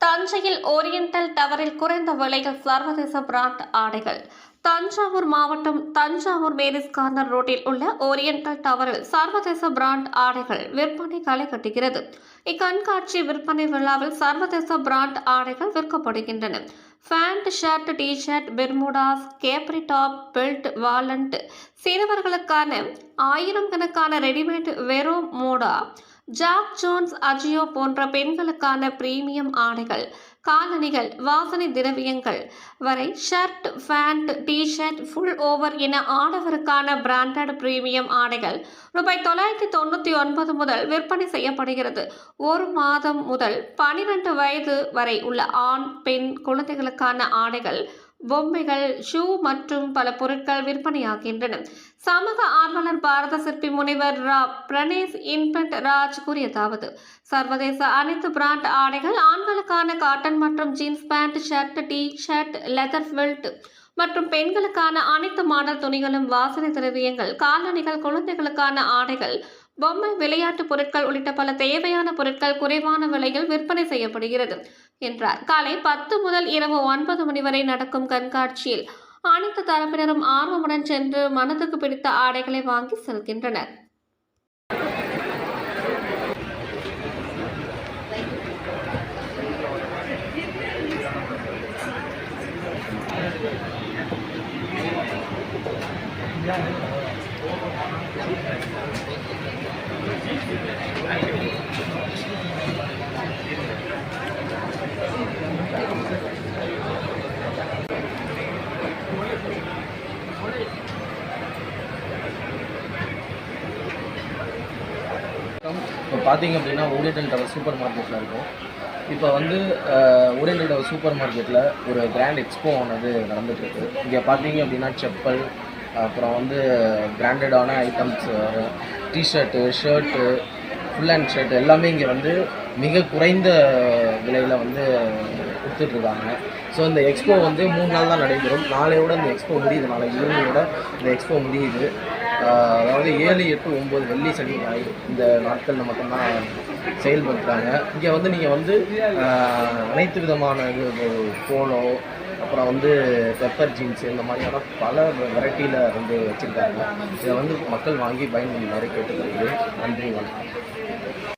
தஞ்சையில் ஓரியண்டல் டவரில் குறைந்த விலையில் சர்வதேச பிராண்ட் ஆடைகள். தஞ்சாவூர் மாவட்டம் தஞ்சாவூர் மேரிஸ் கார்னர் ரோட்டில் உள்ள ஓரியண்டல் டவரில் சர்வதேச பிராண்ட் ஆடைகள் விற்பனை களை கட்டுகிறது. இக்கண்காட்சி விற்பனை விழாவில் சர்வதேச பிராண்ட் ஆடைகள் விற்கப்படுகின்றன. Pant shirt T shirt Bermudas capri top belt வாலண்ட் சிறுவர்களுக்கான ஆயிரம் கணக்கான readymade Vero Moda Jack Jones Ajio போன்ற பெண்களுக்கான பிரீமியம் ஆடைகள் காலணிகள் வாசனை திரவியங்கள் வரை shirt pant T shirt pullover என ஆடவருக்கான பிராண்டட் பிரீமியம் ஆடைகள் ரூபாய் தொள்ளாயிரத்தி தொண்ணூற்றி ஒன்பது முதல் விற்பனை செய்யப்படுகிறது. ஒரு மாதம் முதல் பனிரெண்டு வயது வரை உள்ள ஆண் பெண் குழந்தைகளுக்கான ஆடைகள் பொம்மைகள் ஷூ மற்றும் பல பொருட்கள் விற்பனையாகின்றன. சமூக ஆர்வலர் பாரத சிற்பி முனைவர் ரா பிரணேஷ் இன்பெண்ட் ராஜ் கூறியதாவது சர்வதேச அனைத்து பிராண்ட் ஆடைகள் ஆண்களுக்கான காட்டன் மற்றும் jeans pant shirt T shirt leather belt மற்றும் பெண்களுக்கான அனைத்து மாடல் துணிகளும் வாசனை திரவியங்கள் காலணிகள் குழந்தைகளுக்கான ஆடைகள் பொம்மை விளையாட்டு பொருட்கள் உள்ளிட்ட பல தேவையான பொருட்கள் குறைவான விலையில் விற்பனை செய்யப்படுகிறது. என்றார். காலை பத்து முதல் இரவு ஒன்பது மணி வரை நடக்கும் கண்காட்சியில் அனைத்து தரப்பினரும் ஆர்வமுடன் சென்று மனதுக்கு பிடித்த ஆடைகளை வாங்கி செல்கின்றனர். இப்போ பார்த்தீங்க அப்படின்னா ஓரியன்டல் டவர் சூப்பர் மார்க்கெட்டில் இருக்கும். இப்போ வந்து ஓரியன்டல் டவர் சூப்பர் மார்க்கெட்டில் ஒரு கிராண்ட் எக்ஸ்போ ஆனது நடந்துகிட்ருக்கு இங்கே பார்த்தீங்க அப்படின்னா செப்பல் அப்புறம் வந்து பிராண்டடான items T shirt shirt full hand shirt எல்லாமே இங்கே வந்து மிக குறைந்த விலையில் வந்து கொடுத்துட்ருக்காங்க ஸோ இந்த எக்ஸ்போ வந்து மூணு நாள் தான் நடைபெறும். நாளையோட இந்த எக்ஸ்போ முடியுது. நாளை ஈவினிங்கோட இந்த எக்ஸ்போ முடியுது. அதாவது ஏழு எட்டு ஒம்பது வெள்ளி சனி ஞாயிறு இந்த நாட்களில் மட்டும்தான் செயல்படுத்துகிறாங்க இங்கே வந்து நீங்கள் வந்து அனைத்து விதமான இது போலோ அப்புறம் வந்து பெப்பர் ஜீன்ஸ் இந்த மாதிரியான பல வெரைட்டியில் வந்து வச்சுருக்காங்க. இதை வந்து மக்கள் வாங்கி பயன்படுமாறு கேட்டுக்கிறது. நன்றி வணக்கம்.